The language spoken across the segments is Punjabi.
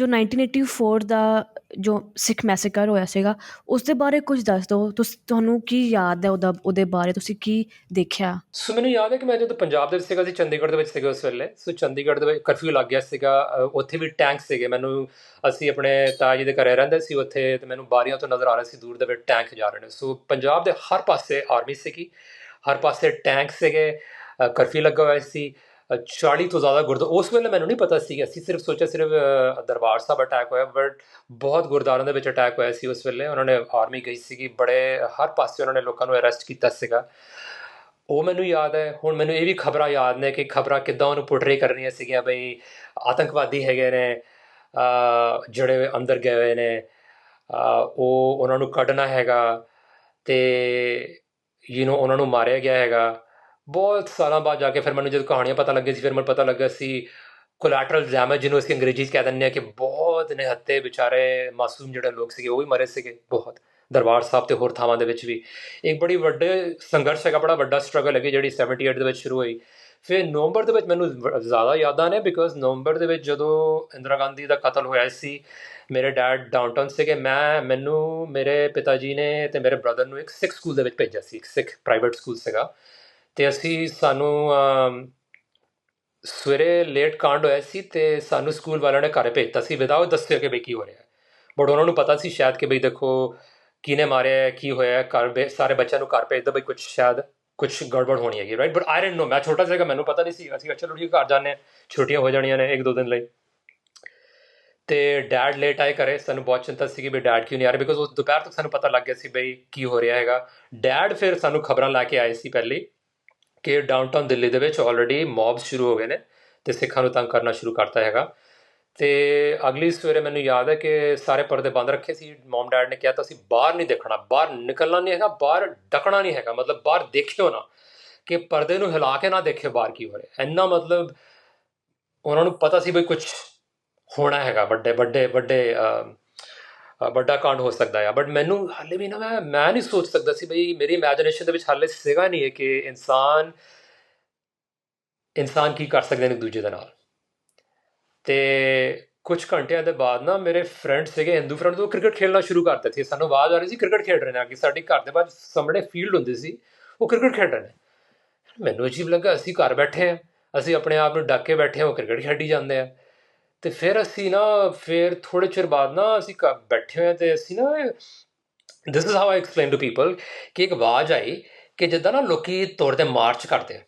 ਜੋ 1984 ਦਾ ਜੋ ਸਿੱਖ ਮੈਸੇਕਰ ਹੋਇਆ ਸੀਗਾ ਉਸ ਦੇ ਬਾਰੇ ਕੁਝ ਦੱਸ ਦਿਓ। ਤੁਸ, ਤੁਹਾਨੂੰ ਕੀ ਯਾਦ ਹੈ ਉਹਦਾ, ਉਹਦੇ ਬਾਰੇ? ਤੁਸੀਂ ਕੀ ਦੇਖਿਆ? ਸੋ ਮੈਨੂੰ ਯਾਦ ਹੈ ਕਿ ਮੈਂ ਜਦੋਂ ਪੰਜਾਬ ਦੇ ਵਿੱਚ ਸੀਗਾ ਸੀ ਚੰਡੀਗੜ੍ਹ ਦੇ ਵਿੱਚ ਸੀਗਾ ਉਸ ਵੇਲੇ। ਸੋ ਚੰਡੀਗੜ੍ਹ ਦੇ ਵਿੱਚ ਕਰਫਿਊ ਲੱਗ ਗਿਆ ਸੀਗਾ ਉੱਥੇ ਵੀ ਟੈਂਕ ਸੀਗੇ। ਮੈਨੂੰ, ਅਸੀਂ ਆਪਣੇ ਤਾਇਆ ਜੀ ਦੇ ਘਰੇ ਰਹਿੰਦੇ ਸੀ ਉੱਥੇ ਤੇ ਮੈਨੂੰ ਬਾਰੀਆਂ ਤੋਂ ਨਜ਼ਰ ਆ ਰਿਹਾ ਸੀ, ਦੂਰ ਦੇ ਵਿੱਚ ਟੈਂਕ ਜਾ ਰਹੇ ਨੇ। ਸੋ ਪੰਜਾਬ ਦੇ ਹਰ ਪਾਸੇ ਆਰਮੀ ਸੀਗੀ, ਹਰ ਪਾਸੇ ਟੈਂਕ ਸੀਗੇ ਕਰਫਿਊ ਲੱਗਾ ਹੋਇਆ ਸੀ। 40 ਤੋਂ ਜ਼ਿਆਦਾ ਗੁਰਦ, ਉਸ ਵੇਲੇ ਮੈਨੂੰ ਨਹੀਂ ਪਤਾ ਸੀ, ਅਸੀਂ ਸਿਰਫ ਸੋਚਿਆ, ਸਿਰਫ ਦਰਬਾਰ ਸਾਹਿਬ ਅਟੈਕ ਹੋਇਆ ਬਟ ਬਹੁਤ ਗੁਰਦੁਆਰਿਆਂ ਦੇ ਵਿੱਚ ਅਟੈਕ ਹੋਇਆ ਸੀ ਉਸ ਵੇਲੇ, ਉਹਨਾਂ ਨੇ ਆਰਮੀ ਗਈ ਸੀਗੀ, ਬੜੇ, ਹਰ ਪਾਸੇ ਉਹਨਾਂ ਨੇ ਲੋਕਾਂ ਨੂੰ ਅਰੈਸਟ ਕੀਤਾ ਸੀਗਾ। ਉਹ ਮੈਨੂੰ ਯਾਦ ਹੈ, ਹੁਣ ਮੈਨੂੰ ਇਹ ਵੀ ਖਬਰਾਂ ਯਾਦ ਨੇ ਕਿ ਖਬਰਾਂ ਕਿੱਦਾਂ ਉਹਨੂੰ ਪੁੱਟਰੇ ਕਰਨੀਆਂ ਸੀਗੀਆਂ, ਬਈ ਆਤੰਕਵਾਦੀ ਹੈਗੇ ਨੇ ਜਿਹੜੇ ਅੰਦਰ ਗਏ ਹੋਏ ਨੇ ਉਹ ਉਹਨਾਂ ਨੂੰ ਕੱਢਣਾ ਹੈਗਾ ਤੇ ਯੂ نو ਉਹਨਾਂ ਨੂੰ ਮਾਰਿਆ ਗਿਆ ਹੈਗਾ। ਬਹੁਤ ਸਾਲਾਂ ਬਾਅਦ ਜਾ ਕੇ ਫਿਰ ਮੈਨੂੰ ਜਦ ਕਹਾਣੀਆਂ ਪਤਾ ਲੱਗੀਆਂ ਸੀ, ਫਿਰ ਮੈਨੂੰ ਪਤਾ ਲੱਗਾ ਸੀ ਕੋਲੈਟਰਲ ਡੈਮੇਜ ਜਿਹਨੂੰ ਅਸੀਂ ਅੰਗਰੇਜ਼ੀ 'ਚ ਕਹਿ ਦਿੰਦੇ ਆ ਕਿ ਬਹੁਤ ਨਿਹੱਤੇ ਵਿਚਾਰੇ ਮਾਸੂਮ ਜਿਹੜੇ ਲੋਕ ਸੀਗੇ, ਉਹ ਵੀ ਮਰੇ ਸੀਗੇ ਬਹੁਤ, ਦਰਬਾਰ ਸਾਹਿਬ ਤੇ ਹੋਰ ਥਾਵਾਂ ਦੇ ਵਿੱਚ ਵੀ। ਇੱਕ ਬੜੀ ਵੱਡੇ ਸੰਘਰਸ਼ ਹੈਗਾ, ਬੜਾ ਵੱਡਾ ਸਟਰਗਲ ਹੈਗੀ ਜਿਹੜੀ 78 ਦੇ ਵਿੱਚ ਸ਼ੁਰੂ ਹੋਈ। ਫਿਰ ਨਵੰਬਰ ਦੇ ਵਿੱਚ ਮੈਨੂੰ ਜ਼ਿਆਦਾ ਯਾਦਾਂ ਨੇ ਬਿਕੋਜ਼ ਨਵੰਬਰ ਦੇ ਵਿੱਚ ਜਦੋਂ ਇੰਦਰਾ ਗਾਂਧੀ ਦਾ ਕਤਲ ਹੋਇਆ ਸੀ, ਮੇਰੇ ਡੈਡ ਡਾਊਨਟਾਊਨ ਸੀਗੇ, ਮੈਂ, ਮੈਨੂੰ, ਮੇਰੇ ਪਿਤਾ ਜੀ ਨੇ ਤੇ ਮੇਰੇ ਬ੍ਰਦਰ ਨੂੰ ਇੱਕ ਸਿੱਖ ਸਕੂਲ ਦੇ ਵਿੱਚ ਭੇਜਿਆ ਸੀ, ਇੱਕ ਸਿੱਖ ਪ੍ਰਾਈਵੇਟ ਸਕੂਲ ਸੀਗਾ। ਤੇ ਅਸੀਂ ਸਾਨੂੰ ਸਵੇਰੇ ਲੇਟ ਕਾਂਡ ਹੋਇਆ ਸੀ ਤੇ ਸਾਨੂੰ ਸਕੂਲ ਵਾਲਿਆਂ ਨੇ ਘਰੇ ਭੇਜਤਾ ਸੀ। ਵਿਦਾਊਟ ਦੱਸਿਆ ਕਿ ਬਈ ਕੀ ਹੋ ਰਿਹਾ। ਹੈ ਬਟ ਉਹਨਾਂ ਨੂੰ ਪਤਾ ਸੀ ਸ਼ਾਇਦ ਕਿ ਬਈ ਦੇਖੋ ਕਿਹਨੇ ਮਾਰਿਆ ਕੀ ਹੋਇਆ ਘਰ ਭੇ- ਸਾਰੇ ਬੱਚਿਆਂ ਨੂੰ ਘਰ ਭੇਜ ਦੋ ਬਈ ਕੁਝ ਸ਼ਾਇਦ ਕੁਝ ਗੜਬੜ ਹੋਣੀ ਹੈਗੀ right but I don't know ਮੈਂ ਛੋਟਾ ਸੀਗਾ, ਮੈਨੂੰ ਪਤਾ ਨਹੀਂ ਸੀ। ਅਸੀਂ ਅੱਛਾ ਚਲੋ ਘਰ ਜਾਂਦੇ ਹਾਂ। ਛੁੱਟੀਆਂ ਹੋ ਜਾਣੀਆਂ ਨੇ ਇੱਕ ਦੋ ਦਿਨ ਲਈ। ਤੇ ਡੈਡ ਲੇਟ ਆਏ ਘਰੇ। ਸਾਨੂੰ ਬਹੁਤ ਚਿੰਤਾ ਸੀ ਕਿ ਵੀ ਡੈਡ ਕਿਉਂ ਨਹੀਂ ਆ ਰਿਹਾ? ਬਿਕੋਜ਼ ਉਸ ਦੁਪਹਿਰ ਤੱਕ ਸਾਨੂੰ ਪਤਾ ਲੱਗ ਗਿਆ ਸੀ ਬਈ ਕੀ ਹੋ ਰਿਹਾ ਹੈਗਾ। ਡੈਡ ਫਿਰ ਸਾਨੂੰ ਖਬਰਾਂ ਲੈ ਕੇ ਆਏ ਸੀ ਪਹਿਲੇ। ਕਿ ਡਾਊਨਟਾਊਨ ਦਿੱਲੀ ਦੇ ਵਿੱਚ ਆਲਰੇਡੀ ਮੌਬਸ ਸ਼ੁਰੂ ਹੋ ਗਏ ਨੇ ਤੇ ਸਿੱਖਾਂ ਨੂੰ ਤੰਗ ਕਰਨਾ ਸ਼ੁਰੂ ਕਰਤਾ ਹੈਗਾ। ਤੇ ਅਗਲੀ ਸਵੇਰੇ ਮੈਨੂੰ ਯਾਦ ਹੈ ਕਿ ਸਾਰੇ ਪਰਦੇ ਬੰਦ ਰੱਖੇ ਸੀ ਮਮ ਡੈਡ ਨੇ ਕਿਹਾ ਤਾਂ ਅਸੀਂ ਬਾਹਰ ਨਹੀਂ ਦੇਖਣਾ, ਬਾਹਰ ਨਿਕਲਣਾ ਨਹੀਂ ਹੈਗਾ, ਬਾਹਰ ਡਕਣਾ ਨਹੀਂ ਹੈਗਾ, ਮਤਲਬ ਬਾਹਰ ਦੇਖਿਓ ਨਾ ਕਿ ਪਰਦੇ ਨੂੰ ਹਿਲਾ ਕੇ ਨਾ ਦੇਖਿਓ ਬਾਹਰ ਕੀ ਹੋ ਰਿਹਾ। ਇੰਨਾ ਮਤਲਬ ਉਹਨਾਂ ਨੂੰ ਪਤਾ ਸੀ ਬਈ ਕੁਝ ਹੋਣਾ ਹੈਗਾ, ਵੱਡੇ ਵੱਡੇ ਵੱਡੇ ਵੱਡਾ ਕਾਂਡ ਹੋ ਸਕਦਾ ਆ। ਬਟ ਮੈਨੂੰ ਹਾਲੇ ਵੀ ਨਾ ਮੈਂ ਮੈਂ ਨਹੀਂ ਸੋਚ ਸਕਦਾ ਸੀ ਬਈ ਮੇਰੀ ਇਮੇਜਿਨੇਸ਼ਨ ਦੇ ਵਿੱਚ ਹਾਲੇ ਸੀਗਾ ਨਹੀਂ ਹੈ ਕਿ ਇਨਸਾਨ ਇਨਸਾਨ ਕੀ ਕਰ ਸਕਦੇ ਨੇ ਇੱਕ ਦੂਜੇ ਦੇ ਨਾਲ। ਤੇ ਕੁਝ ਘੰਟਿਆਂ ਦੇ ਬਾਅਦ ਨਾ ਮੇਰੇ ਫਰੈਂਡ ਸੀਗੇ ਹਿੰਦੂ ਫਰੈਂਡ ਉਹ ਕ੍ਰਿਕਟ ਖੇਡਣਾ ਸ਼ੁਰੂ ਕਰ ਦਿੱਤੇ ਸੀ। ਸਾਨੂੰ ਆਵਾਜ਼ ਆ ਰਹੀ ਸੀ ਕ੍ਰਿਕਟ ਖੇਡ ਰਹੇ ਨੇ ਕਿ ਸਾਡੇ ਘਰ ਦੇ ਬਾਹਰ ਸਾਹਮਣੇ ਫੀਲਡ ਹੁੰਦੀ ਸੀ, ਉਹ ਕ੍ਰਿਕਟ ਖੇਡ ਰਹੇ ਨੇ। ਮੈਨੂੰ ਅਜੀਬ ਲੱਗਾ, ਅਸੀਂ ਘਰ ਬੈਠੇ ਆ, ਅਸੀਂ ਆਪਣੇ ਆਪ ਨੂੰ ਡੱਕ ਕੇ ਬੈਠੇ ਹਾਂ ਉਹ ਕ੍ਰਿਕਟ ਖੇਡੀ ਜਾਂਦੇ ਆ। ਤੇ ਫਿਰ ਅਸੀਂ ਨਾ, ਫਿਰ ਥੋੜੇ ਚਿਰ ਬਾਅਦ ਨਾ ਅਸੀਂ ਘਰ ਬੈਠੇ ਹੋਏ ਤੇ ਅਸੀਂ ਨਾ this is how I explain to people ਕਿ ਇੱਕ ਆਵਾਜ਼ ਆਈ ਕਿ ਜਿੱਦਾਂ ਨਾ ਲੋਕੀ ਤੁਰਦੇ ਮਾਰਚ ਕਰਦੇ ਆ।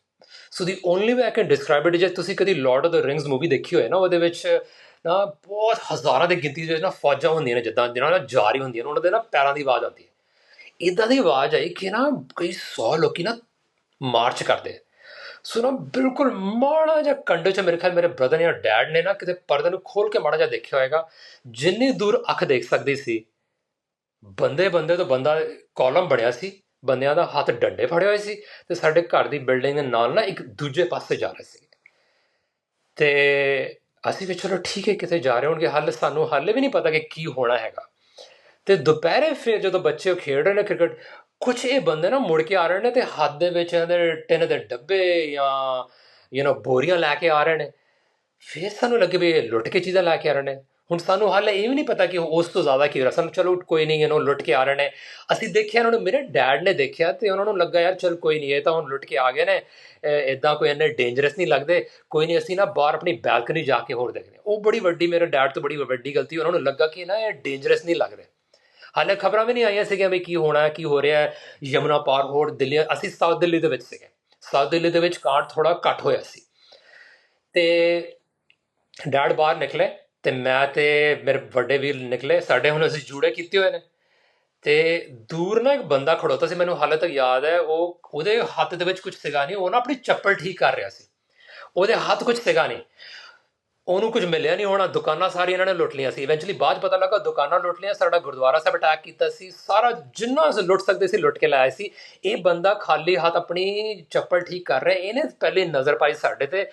So the only way I can describe it ਜੇ ਤੁਸੀਂ ਕਦੀ Lord of the Rings movie ਦੇਖੀ ਹੋਏ ਨਾ, ਉਹਦੇ ਵਿੱਚ ਨਾ ਬਹੁਤ ਹਜ਼ਾਰਾਂ ਦੀ ਗਿਣਤੀ ਦੇ ਵਿੱਚ ਨਾ ਫੌਜਾਂ ਹੁੰਦੀਆਂ ਨੇ ਜਿੱਦਾਂ, ਜਿਹਨਾਂ ਨਾਲ ਜਾਰੀ ਹੁੰਦੀਆਂ ਨੇ, ਉਹਨਾਂ ਦੇ ਨਾ ਪੈਰਾਂ ਦੀ ਆਵਾਜ਼ ਆਉਂਦੀ ਹੈ। ਇਦਾਂ ਦੀ ਆਵਾਜ਼ ਆਈ ਕਿ ਨਾ ਕਈ 100 ਲੋਕੀ ਨਾ ਮਾਰਚ ਕਰਦੇ ਸੋ ਨਾ ਬਿਲਕੁਲ ਮਾੜਾ ਜਿਹਾ ਕੰਡੇ ਚ ਮੇਰੇ ਖਿਆਲ ਮੇਰੇ ਬ੍ਰਦਰ ਜਾਂ ਡੈਡ ਨੇ ਨਾ ਕਿਤੇ ਪਰਦੇ ਨੂੰ ਖੋਲ ਕੇ ਮਾੜਾ ਜਿਹਾ ਦੇਖਿਆ ਹੋਏਗਾ। ਜਿੰਨੀ ਦੂਰ ਅੱਖ ਦੇਖ ਸਕਦੀ ਸੀ, ਬੰਦੇ ਬੰਦੇ ਤੋਂ ਬੰਦਾ ਕਾਲਮ ਬਣਿਆ ਸੀ, ਬੰਦਿਆਂ ਦਾ ਹੱਥ ਡੰਡੇ ਫੜੇ ਹੋਏ ਸੀ ਤੇ ਸਾਡੇ ਘਰ ਦੀ ਬਿਲਡਿੰਗ ਦੇ ਨਾਲ ਨਾ ਇੱਕ ਦੂਜੇ ਪਾਸੇ ਜਾ ਰਹੇ ਸੀ। ਤੇ ਅਸੀਂ ਵੀ ਚਲੋ ਠੀਕ ਹੈ, ਕਿਤੇ ਜਾ ਰਹੇ ਹੋਣਗੇ, ਹਾਲੇ ਸਾਨੂੰ ਹਾਲੇ ਵੀ ਨਹੀਂ ਪਤਾ ਕਿ ਕੀ ਹੋਣਾ ਹੈਗਾ। ਤੇ ਦੁਪਹਿਰੇ ਫਿਰ ਜਦੋਂ ਬੱਚੇ ਖੇਡ ਰਹੇ ਨੇ ਕ੍ਰਿਕਟ ਕੁਝ ਇਹ ਬੰਦੇ ਨਾ ਮੁੜ ਕੇ ਆ ਰਹੇ ਨੇ ਤੇ ਹੱਥ ਦੇ ਵਿੱਚ ਇਹਦੇ ਟਿਨ ਦੇ ਡੱਬੇ ਜਾਂ ਯੂ نو ਬੋਰੀਆਂ ਲੈ ਕੇ ਆ ਰਹੇ ਨੇ। ਫਿਰ ਸਾਨੂੰ ਲੱਗੇ ਵੀ ਇਹ ਲੁੱਟ ਕੇ ਚੀਜ਼ਾਂ ਲੈ ਕੇ ਆ ਰਹੇ ਨੇ। ਹੁਣ ਸਾਨੂੰ ਹਾਲੇ ਇਹ ਵੀ ਨਹੀਂ ਪਤਾ ਕਿ ਉਸ ਤੋਂ ਜ਼ਿਆਦਾ ਕੀ ਹੋ ਰਿਹਾ। ਸਾਨੂੰ ਚਲੋ ਕੋਈ ਨਹੀਂ, ਇਹਨੂੰ ਲੁੱਟ ਕੇ ਆ ਰਹੇ ਨੇ। ਅਸੀਂ ਦੇਖਿਆ ਉਹਨਾਂ ਨੂੰ, ਮੇਰੇ ਡੈਡ ਨੇ ਦੇਖਿਆ ਤੇ ਉਹਨਾਂ ਨੂੰ ਲੱਗਾ ਯਾਰ ਚਲ ਕੋਈ ਨਹੀਂ, ਇਹ ਤਾਂ ਹੁਣ ਲੁੱਟ ਕੇ ਆ ਗਏ ਨੇ। ਇਦਾਂ ਕੋਈ ਇੰਨੇ ਡੇਂਜਰਸ ਨਹੀਂ ਲੱਗਦੇ। ਕੋਈ ਨਹੀਂ, ਅਸੀਂ ਨਾ ਬਾਹਰ ਆਪਣੀ ਬੈਲਕਨੀ ਜਾ ਕੇ ਹੋਰ ਦੇਖਦੇ ਉਹ ਬੜੀ ਵੱਡੀ, ਮੇਰੇ ਡੈਡ ਤੋਂ ਬੜੀ ਵੱਡੀ ਗਲਤੀ, ਉਹਨਾਂ ਨੂੰ ਲੱਗਾ ਕਿ ਨਾ ਇਹ ਡੇਂਜਰਸ ਨਹੀਂ ਲੱਗ ਰਹੇ ਹਾਲੇ ਖਬਰਾਂ ਵੀ ਨਹੀਂ ਆਈਆਂ ਸੀਗੀਆਂ ਵੀ ਕੀ ਹੋਣਾ, ਕੀ ਹੋ ਰਿਹਾ ਹੈ। ਯਮੁਨਾ ਪਾਰ ਹੋਰ ਦਿੱਲੀ, ਅਸੀਂ ਸਾਊਥ ਦਿੱਲੀ ਦੇ ਵਿੱਚ ਸੀਗੇ। ਸਾਊਥ ਦਿੱਲੀ ਦੇ ਵਿੱਚ ਕਾਂਡ ਥੋੜਾ ਘੱਟ ਹੋਇਆ ਸੀ। ਤੇ ਡੈਡ ਬਾਹਰ ਨਿਕਲੇ ਤੇ ਮੈਂ ਤੇ ਮੇਰੇ ਵੱਡੇ ਵੀਰ ਨਿਕਲੇ। ਸਾਡੇ ਹੁਣ ਅਸੀਂ ਜੂੜੇ ਕੀਤੇ ਹੋਏ ਨੇ। ਤੇ ਦੂਰ ਨਾ ਇੱਕ ਬੰਦਾ ਖੜੋਤਾ ਸੀ, ਮੈਨੂੰ ਹਾਲੇ ਤੱਕ ਯਾਦ ਹੈ। ਉਹ ਉਹਦੇ ਹੱਥ ਦੇ ਵਿੱਚ ਕੁਝ ਸੀਗਾ ਨਹੀਂ, ਉਹ ਨਾ ਆਪਣੀ ਚੱਪਲ ਠੀਕ ਕਰ ਰਿਹਾ ਸੀ। ਉਹਦੇ ਹੱਥ ਕੁਝ ਸੀਗਾ ਨਹੀਂ। ਉਹਨੂੰ ਕੁਝ ਮਿਲਿਆ ਨਹੀਂ, ਹੋਣਾ ਦੁਕਾਨਾਂ ਸਾਰੀਆਂ ਇਹਨਾਂ ਨੇ ਲੁੱਟ ਲਈਆਂ ਸੀ। ਇਵੈਂਚੁਅਲੀ ਬਾਅਦ 'ਚ ਪਤਾ ਲੱਗਾ ਦੁਕਾਨਾਂ ਲੁੱਟ ਲਈਆਂ, ਸਾਡਾ ਗੁਰਦੁਆਰਾ ਸਾਹਿਬ ਅਟੈਕ ਕੀਤਾ ਸੀ। ਸਾਰਾ ਜਿੰਨਾ ਅਸੀਂ ਲੁੱਟ ਸਕਦੇ ਸੀ, ਲੁੱਟ ਕੇ ਲਾਇਆ ਸੀ। ਇਹ ਬੰਦਾ ਖਾਲੀ ਹੱਥ ਆਪਣੀ ਚੱਪਲ ਠੀਕ ਕਰ ਰਿਹਾ, ਇਹਨੇ ਪਹਿਲੇ ਨਜ਼ਰ ਪਾਈ ਸਾਡੇ ਤੇ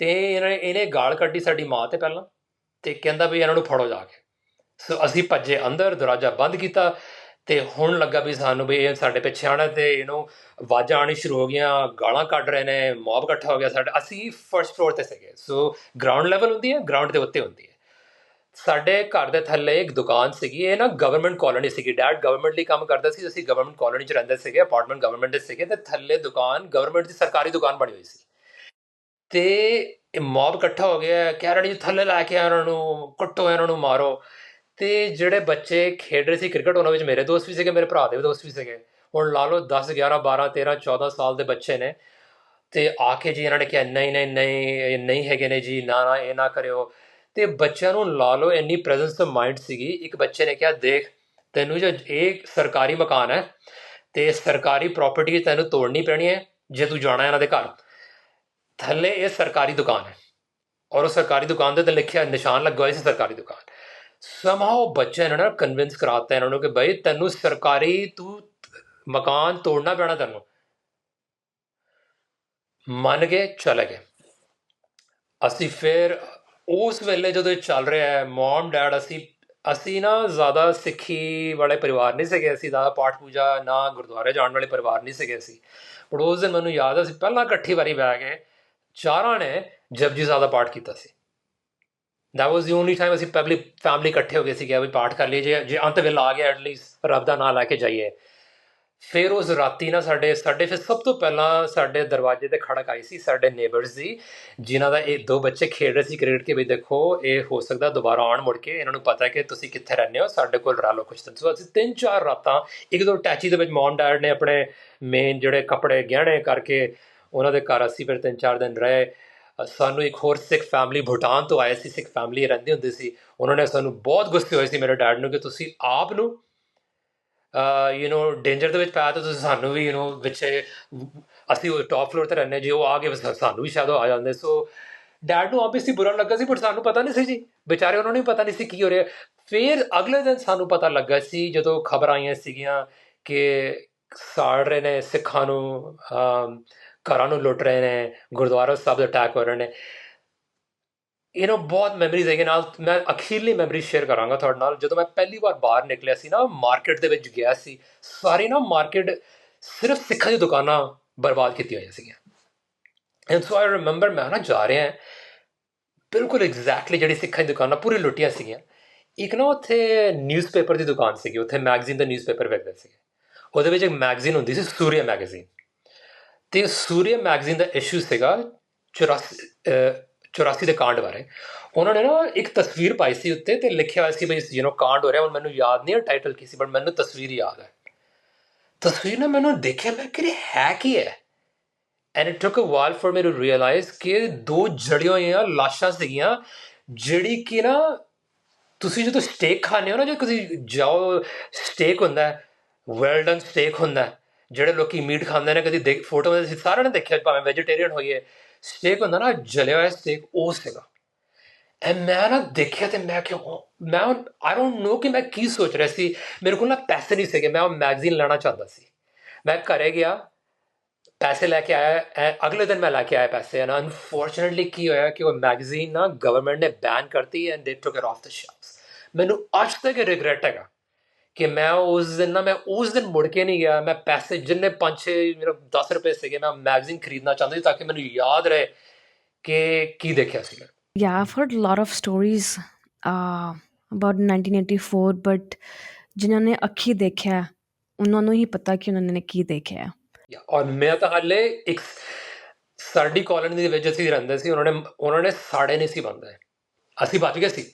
ਤੇ ਇਹਨੇ ਇਹਨੇ ਗਾਲ ਕੱਢੀ ਸਾਡੀ ਮਾਂ ਤੇ ਪਹਿਲਾਂ, ਤੇ ਕਹਿੰਦਾ ਵੀ ਇਹਨਾਂ ਨੂੰ ਫੜੋ ਜਾ ਕੇ। ਸੋ ਅਸੀਂ ਭੱਜੇ ਅੰਦਰ, ਦਰਵਾਜ਼ਾ ਬੰਦ ਕੀਤਾ। ਤੇ ਹੁਣ ਲੱਗਾ ਵੀ ਸਾਨੂੰ ਵੀ ਇਹ ਸਾਡੇ ਪਿੱਛੇ ਆਣਾ ਤੇ ਇਹਨੂੰ ਆਵਾਜ਼ਾਂ ਆਣੀ ਸ਼ੁਰੂ ਹੋ ਗਈਆਂ, ਗਾਲਾਂ ਕੱਢ ਰਹੇ ਨੇ ਮੌਬ ਇਕੱਠਾ ਹੋ ਗਿਆ ਸਾਡਾ। ਅਸੀਂ ਫਰਸਟ ਫਲੋਰ ਤੇ ਸੀਗੇ। ਸੋ ਗਰਾਊਂਡ ਲੈਵਲ ਹੁੰਦੀ ਹੈ ਗਰਾਊਂਡ ਦੇ ਉੱਤੇ ਹੁੰਦੀ ਹੈ। ਸਾਡੇ ਘਰ ਦੇ ਥੱਲੇ ਇੱਕ ਦੁਕਾਨ ਸੀਗੀ, ਇਹ ਨਾ ਗਵਰਨਮੈਂਟ ਕਾਲੋਨੀ ਸੀਗੀ। ਡੈਡ ਗਵਰਨਮੈਂਟ ਲਈ ਕੰਮ ਕਰਦਾ ਸੀ, ਅਸੀਂ ਗਵਰਨਮੈਂਟ ਕਾਲੋਨੀ 'ਚ ਰਹਿੰਦੇ ਸੀਗੇ ਅਪਾਰਟਮੈਂਟ ਗਵਰਨਮੈਂਟ ਦੇ ਸੀਗੇ, ਤੇ ਥੱਲੇ ਦੁਕਾਨ ਗਵਰਨਮੈਂਟ ਦੀ ਸਰਕਾਰੀ ਦੁਕਾਨ ਬਣੀ ਹੋਈ ਸੀ। ਤੇ ਇਹ ਮੌਬ ਇਕੱਠਾ ਹੋ ਗਿਆ, ਕਹਿ ਰਹੇ ਨੇ ਜੀ, ਥੱਲੇ ਲੈ ਕੇ ਆ ਇਹਨਾਂ ਨੂੰ, ਕੁੱਟੋ ਇਹਨਾਂ ਨੂੰ, ਮਾਰੋ। ਤੇ ਜਿਹੜੇ ਬੱਚੇ ਖੇਡ ਰਹੇ ਸੀ ਕ੍ਰਿਕਟ, ਉਹਨਾਂ ਵਿੱਚ ਮੇਰੇ ਦੋਸਤ ਵੀ ਸੀਗੇ, ਮੇਰੇ ਭਰਾ ਦੇ ਵੀ ਦੋਸਤ ਵੀ ਸੀਗੇ। ਹੁਣ ਲਾ ਲਓ 10 11 12 13 14 ਸਾਲ ਦੇ ਬੱਚੇ ਨੇ ਤੇ ਆ ਕੇ ਜੀ ਇਹਨਾਂ ਨੇ ਕਿਹਾ, ਨਹੀਂ ਨਹੀਂ ਨਹੀਂ, ਇਹ ਨਹੀਂ ਹੈਗੇ ਨੇ ਜੀ, ਨਾ ਨਾ, ਇਹ ਨਾ ਕਰਿਓ। ਤੇ ਬੱਚਿਆਂ ਨੂੰ ਲਾ ਲਓ ਇੰਨੀ ਪ੍ਰੈਜ਼ੈਂਸ ਆਫ ਮਾਈਂਡ ਸੀਗੀ, ਇੱਕ ਬੱਚੇ ਨੇ ਕਿਹਾ, ਦੇਖ, ਤੈਨੂੰ ਜੋ ਇਹ ਸਰਕਾਰੀ ਮਕਾਨ ਹੈ ਤੇ ਸਰਕਾਰੀ ਪ੍ਰਾਪਰਟੀ ਤੈਨੂੰ ਤੋੜਨੀ ਪੈਣੀ ਹੈ, ਜੇ ਤੂੰ ਜਾਣਾ ਇਹਨਾਂ ਦੇ ਘਰ। ਥੱਲੇ ਇਹ ਸਰਕਾਰੀ ਦੁਕਾਨ ਹੈ ਔਰ ਉਹ ਸਰਕਾਰੀ ਦੁਕਾਨ ਦੇ ਤੇ ਲਿਖਿਆ, ਨਿਸ਼ਾਨ ਲੱਗਾ ਹੋਇਆ ਸੀ ਸਰਕਾਰੀ ਦੁਕਾਨ। ਸਮਹਾਉ ਬੱਚੇ ਨੇ ਨਾ ਕਨਵਿੰਸ ਕਰਾਤਾ ਇਹਨਾਂ ਨੂੰ ਕਿ ਭਾਈ ਤੈਨੂੰ ਸਰਕਾਰੀ ਤੂੰ ਮਕਾਨ ਤੋੜਨਾ ਪੈਣਾ ਤੈਨੂੰ। ਮੰਨ ਗਏ ਚਲੇ ਗਏ। ਅਸੀਂ ਫਿਰ ਉਸ ਵੇਲੇ ਜਦੋਂ ਇਹ ਚੱਲ ਰਿਹਾ ਹੈ ਮਮ ਡੈਡ ਅਸੀਂ ਅਸੀਂ ਨਾ ਜ਼ਿਆਦਾ ਸਿੱਖੀ ਵਾਲੇ ਪਰਿਵਾਰ ਨਹੀਂ ਸੀਗੇ। ਅਸੀਂ ਜ਼ਿਆਦਾ ਪਾਠ ਪੂਜਾ, ਨਾ ਗੁਰਦੁਆਰੇ ਜਾਣ ਵਾਲੇ ਪਰਿਵਾਰ ਨਹੀਂ ਸੀਗੇ ਅਸੀਂ। ਪਰ ਉਸ ਦਿਨ ਮੈਨੂੰ ਯਾਦ ਹੈ, ਅਸੀਂ ਪਹਿਲਾਂ ਇਕੱਠੀ ਵਾਰੀ ਬਹਿ ਗਏ। ਚਾਰਾਂ ਨੇ ਜਪਜੀ ਸਾਹਿਬ ਦਾ ਪਾਠ ਕੀਤਾ ਸੀ। That was the only time ਅਸੀਂ ਪਬਲਿਕ ਫੈਮਿਲੀ ਇਕੱਠੇ ਹੋ ਗਏ ਸੀ ਕਿ ਵੀ ਪਾਠ ਕਰ ਲਈਏ, ਜੇ ਜੇ ਅੰਤ ਵੇਲੇ ਆ ਗਿਆ ਐਟਲੀਸਟ ਰੱਬ ਦਾ ਨਾਮ ਲੈ ਕੇ ਜਾਈਏ। ਫਿਰ ਉਸ ਰਾਤੀ ਨਾ ਸਾਡੇ ਸਾਡੇ ਫਿਰ ਸਭ ਤੋਂ ਪਹਿਲਾਂ ਸਾਡੇ ਦਰਵਾਜ਼ੇ ਤੇ ਖੜਕ ਆਈ ਸੀ ਸਾਡੇ ਨੇਬਰਸ ਦੀ, ਜਿਨ੍ਹਾਂ ਦਾ ਇਹ ਦੋ ਬੱਚੇ ਖੇਡ ਰਹੇ ਸੀ ਕ੍ਰਿਕਟ ਕੇ ਵੀ ਦੇਖੋ, ਇਹ ਹੋ ਸਕਦਾ ਦੁਬਾਰਾ ਆਉਣ ਮੁੜ ਕੇ, ਇਹਨਾਂ ਨੂੰ ਪਤਾ ਕਿ ਤੁਸੀਂ ਕਿੱਥੇ ਰਹਿੰਦੇ ਹੋ, ਸਾਡੇ ਕੋਲ ਰਹਿ ਲਓ ਕੁਝ ਸੋ ਅਸੀਂ ਤਿੰਨ ਚਾਰ ਰਾਤਾਂ ਇੱਕ ਦੋ ਟੈਚੀ ਦੇ ਵਿੱਚ ਮਮ ਡੈਡ ਨੇ ਆਪਣੇ ਮੇਨ ਜਿਹੜੇ ਕੱਪੜੇ ਗਹਿਣੇ ਕਰਕੇ ਉਹਨਾਂ ਦੇ ਘਰ ਅਸੀਂ ਫਿਰ ਤਿੰਨ ਚਾਰ ਦਿਨ ਰਹੇ। ਸਾਨੂੰ ਇੱਕ ਹੋਰ ਸਿੱਖ ਫੈਮਿਲੀ ਭੂਟਾਨ ਤੋਂ ਆਏ ਸੀ ਸਿੱਖ ਫੈਮਿਲੀ ਰਹਿੰਦੀ ਹੁੰਦੀ ਸੀ ਉਹਨਾਂ ਨੇ ਸਾਨੂੰ ਬਹੁਤ ਗੁੱਸੇ ਹੋਏ ਸੀ ਮੇਰੇ ਡੈਡ ਨੂੰ ਕਿ ਤੁਸੀਂ ਆਪ ਨੂੰ ਯੂ نو ਡੇਂਜਰ ਦੇ ਵਿੱਚ ਪਾਇਆ ਤਾਂ ਤੁਸੀਂ ਸਾਨੂੰ ਵੀ ਯੂ نو ਵਿੱਚ ਅਸੀਂ ਉਹ ਟੌਪ ਫਲੋਰ ਤੇ ਰਹਿੰਦੇ ਜੀ ਉਹ ਆ ਕੇ ਸਾ- ਸਾਨੂੰ ਵੀ ਸ਼ਾਇਦ ਉਹ ਆ ਜਾਂਦੇ ਸੋ ਡੈਡ ਨੂੰ ਆਬਵੀਅਸਲੀ ਬੁਰਾ ਲੱਗਾ ਸੀ ਪਰ ਸਾਨੂੰ ਪਤਾ ਨਹੀਂ ਸੀ ਜੀ ਵਿਚਾਰੇ ਉਹਨਾਂ ਨੂੰ ਵੀ ਪਤਾ ਨਹੀਂ ਸੀ ਕੀ ਹੋ ਰਿਹਾ ਫਿਰ ਅਗਲੇ ਦਿਨ ਸਾਨੂੰ ਪਤਾ ਲੱਗਾ ਸੀ ਜਦੋਂ ਖਬਰ ਆਈਆਂ ਸੀਗੀਆਂ ਕਿ ਸਾੜ ਰਹੇ ਨੇ ਸਿੱਖਾਂ ਨੂੰ ਅਮ, ਘਰਾਂ ਨੂੰ ਲੁੱਟ ਰਹੇ ਨੇ ਗੁਰਦੁਆਰਾ ਸਾਹਿਬ ਦੇ ਅਟੈਕ ਹੋ ਰਹੇ ਨੇ। ਯੂ نو ਬਹੁਤ ਮੈਮਰੀਜ਼ ਹੈਗੇ ਨਾਲ, ਮੈਂ ਅਖੀਰਲੀ ਮੈਮਰੀ ਸ਼ੇਅਰ ਕਰਾਂਗਾ ਤੁਹਾਡੇ ਨਾਲ। ਜਦੋਂ ਮੈਂ ਪਹਿਲੀ ਵਾਰ ਬਾਹਰ ਨਿਕਲਿਆ ਸੀ ਨਾ ਮਾਰਕੀਟ ਦੇ ਵਿੱਚ ਗਿਆ ਸੀ, ਸਾਰੀ ਨਾ ਮਾਰਕੀਟ ਸਿਰਫ ਸਿੱਖਾਂ ਦੀ ਦੁਕਾਨਾਂ ਬਰਬਾਦ ਕੀਤੀਆਂ ਹੋਈਆਂ ਸੀਗੀਆਂ। ਐਂਡ ਸੋ ਆਈ ਰਿਮੈਂਬਰ ਮੈਂ ਨਾ ਜਾ ਰਿਹਾ, ਬਿਲਕੁਲ ਐਗਜ਼ੈਕਟਲੀ ਜਿਹੜੀ ਸਿੱਖਾਂ ਦੀ ਦੁਕਾਨਾਂ ਪੂਰੀ ਲੁੱਟੀਆਂ ਸੀਗੀਆਂ। ਇੱਕ ਨਾ ਉੱਥੇ ਨਿਊਜ਼ਪੇਪਰ ਦੀ ਦੁਕਾਨ ਸੀਗੀ, ਉੱਥੇ ਮੈਗਜ਼ੀਨ ਦਾ ਨਿਊਜ਼ਪੇਪਰ ਵੇਚਦੇ ਸੀਗੇ। ਉਹਦੇ ਵਿੱਚ ਇੱਕ ਮੈਗਜ਼ੀਨ ਹੁੰਦੀ ਸੀ, ਸੂਰਿਆ ਮੈਗਜ਼ੀਨ ਤੇ ਸੂਰਿਆ ਮੈਗਜ਼ੀਨ ਦਾ ਇਸ਼ੂ ਸੀਗਾ 84 84 ਦੇ ਕਾਂਡ ਬਾਰੇ। ਉਹਨਾਂ ਨੇ ਨਾ ਇੱਕ ਤਸਵੀਰ ਪਾਈ ਸੀ ਉੱਤੇ ਤੇ ਲਿਖਿਆ ਹੋਇਆ ਸੀ ਬਈ ਯੂ نو ਕਾਂਡ ਹੋ ਰਿਹਾ, ਹੁਣ ਮੈਨੂੰ ਯਾਦ ਨਹੀਂ ਹੈ ਟਾਈਟਲ ਕੀ ਸੀ ਬਟ ਮੈਨੂੰ ਤਸਵੀਰ ਯਾਦ ਹੈ। ਤਸਵੀਰ ਨਾ ਮੈਨੂੰ ਦੇਖਿਆ, ਮੈਂ ਕਿ ਹੈ ਕੀ ਹੈ? And it took a while for me to realise ਕਿ ਦੋ ਜੜੀਆਂ ਹੋਈਆਂ, ਲਾਸ਼ਾਂ ਸੀਗੀਆਂ, ਜਿਹੜੀ ਕਿ ਨਾ ਤੁਸੀਂ ਜਦੋਂ ਸਟੇਕ ਖਾਣੇ ਹੋ ਨਾ, ਜੇ ਤੁਸੀਂ ਜਾਓ ਸਟੇਕ ਹੁੰਦਾ ਹੈ ਵੈਲ ਡਨ ਸਟੇਕ ਹੁੰਦਾ ਹੈ ਜਿਹੜੇ ਲੋਕੀ ਮੀਟ ਖਾਂਦੇ ਨੇ, ਕਦੀ ਦੇਖ ਫੋਟੋ ਵਿੱਚ ਸਾਰਿਆਂ ਨੇ ਦੇਖਿਆ ਭਾਵੇਂ ਵੈਜੀਟੇਰੀਅਨ ਹੋਈਏ ਸਟੇਕ ਹੁੰਦਾ ਨਾ, ਜਲਿਆ ਹੋਇਆ ਸਟੇਕ ਉਹ ਸੀਗਾ। ਐ ਮੈਂ ਨਾ ਦੇਖਿਆ ਤੇ ਮੈਂ ਕਿਉਂ ਮੈਂ ਆਈ ਡੋਨਟ ਨੋ ਕਿ ਮੈਂ ਕੀ ਸੋਚ ਰਿਹਾ ਸੀ। ਮੇਰੇ ਕੋਲ ਨਾ ਪੈਸੇ ਨਹੀਂ ਸੀਗੇ, ਮੈਂ ਉਹ ਮੈਗਜ਼ੀਨ ਲੈਣਾ ਚਾਹੁੰਦਾ ਸੀ। ਮੈਂ ਘਰੇ ਗਿਆ, ਪੈਸੇ ਲੈ ਕੇ ਆਇਆ ਐ ਅਗਲੇ ਦਿਨ ਮੈਂ ਲੈ ਕੇ ਆਇਆ ਪੈਸੇ। ਐਂਡ ਅਨਫੋਰਚੂਨਟਲੀ ਕੀ ਹੋਇਆ ਕਿ ਉਹ ਮੈਗਜ਼ੀਨ ਨਾ ਗਵਰਨਮੈਂਟ ਨੇ ਬੈਨ ਕਰਤੀ and they took it off the shelves ਮੈਨੂੰ ਅੱਜ ਤੱਕ ਰਿਗਰੈਟ ਹੈਗਾ। ਕਿ ਮੈਂ ਉਸ ਦਿਨ ਨਾ ਮੈਂ ਉਸ ਦਿਨ ਮੁੜ ਕੇ ਨਹੀਂ ਗਿਆ। ਮੈਂ ਪੈਸੇ ਜਿੰਨੇ 5-6 ਮੇਰਾ 10 ਰੁਪਏ ਸੀਗੇ ਮੈਂ ਮੈਗਜ਼ੀਨ ਖਰੀਦਣਾ ਚਾਹੁੰਦਾ ਸੀ ਤਾਂ ਕਿ ਮੈਨੂੰ ਯਾਦ ਰਹੇ ਕਿ ਕੀ ਦੇਖਿਆ ਸੀ ਮੈਂ Yeah, I've heard a lot of stories uh, about 1984, but ਜਿਨ੍ਹਾਂ ਨੇ ਅੱਖੀ ਦੇਖਿਆ ਉਹਨਾਂ ਨੂੰ ਹੀ ਪਤਾ ਕਿ ਉਹਨਾਂ ਨੇ ਕੀ ਦੇਖਿਆ। ਔਰ ਮੈਂ ਤਾਂ ਹਾਲੇ ਇੱਕ ਸਾਡੀ ਕਾਲੋਨੀ ਦੇ ਵਿੱਚ ਅਸੀਂ ਰਹਿੰਦੇ ਸੀ ਉਹਨਾਂ ਨੇ ਉਹਨਾਂ ਨੇ ਸਾੜੇ ਨਹੀਂ ਸੀ ਬੰਦੇ ਅਸੀਂ ਬਚ ਗਏ ਸੀ।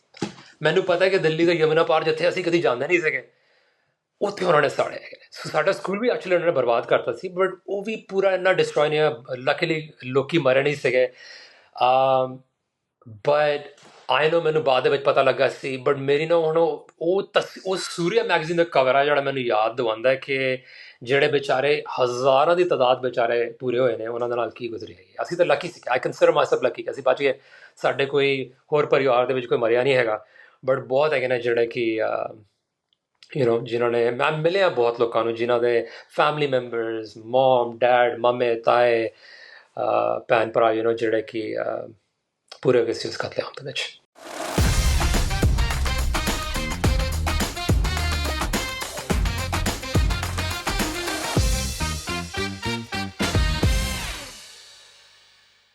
ਮੈਨੂੰ ਪਤਾ ਹੈ ਕਿ ਦਿੱਲੀ ਦਾ ਯਮੁਨਾ ਪਾਰ ਜਿੱਥੇ ਅਸੀਂ ਕਦੀ ਜਾਂਦੇ ਨਹੀਂ ਸੀਗੇ। ਉੱਥੇ ਉਹਨਾਂ ਨੇ ਸਾੜਿਆ ਹੈਗੇ। ਸੋ ਸਾਡਾ ਸਕੂਲ ਵੀ ਐਕਚੁਅਲੀ ਉਹਨਾਂ ਨੇ ਬਰਬਾਦ ਕਰਤਾ ਸੀ ਬਟ ਉਹ ਵੀ ਪੂਰਾ ਇੰਨਾ ਡਿਸਟਰੋਏ ਨਹੀਂ ਹੋਇਆ। ਲੱਕੀਲੀ ਲੋਕੀ ਮਰੇ ਨਹੀਂ ਸੀਗੇ। Um ਬਟ ਆਈ ਨੋ ਮੈਨੂੰ ਬਾਅਦ ਦੇ ਵਿੱਚ ਪਤਾ ਲੱਗਾ ਸੀ ਬਟ ਮੇਰੀ ਨਾ ਹੁਣ ਉਹ ਉਹ ਤਸ- ਉਹ ਸੂਰਿਆ ਮੈਗਜ਼ੀਨ ਦਾ ਕਵਰ ਆ ਜਿਹੜਾ ਮੈਨੂੰ ਯਾਦ ਦਿਵਾਉਂਦਾ ਹੈ ਕਿ ਜਿਹੜੇ ਵਿਚਾਰੇ ਹਜ਼ਾਰਾਂ ਦੀ ਤਾਦਾਦ ਵਿਚਾਰੇ ਪੂਰੇ ਹੋਏ ਨੇ, ਉਹਨਾਂ ਦੇ ਨਾਲ ਕੀ ਗੁਜ਼ਰੀ ਹੈਗੀ। ਅਸੀਂ ਤਾਂ ਲੱਕੀ ਸੀ। ਆਈ ਕੰਸੀਡਰ ਮਾਈਸੈਲਫ ਲੱਕੀ ਕਿ ਅਸੀਂ ਬਚ ਗਏ। ਸਾਡੇ ਕੋਈ ਹੋਰ ਪਰਿਵਾਰ ਦੇ ਵਿੱਚ ਕੋਈ ਮਰਿਆ ਨਹੀਂ ਹੈਗਾ। ਬਟ ਬਹੁਤ ਹੈਗੇ ਨੇ ਜਿਹੜੇ ਕਿ یو نو جنہوں نے ملے ہیں بہت لوگ قانون جنہوں نے فیملی ممبرز موم ڈیڈ ممے تائے بھن برا یو نو جڑے کہ پورے ہوئے قتل عام آمد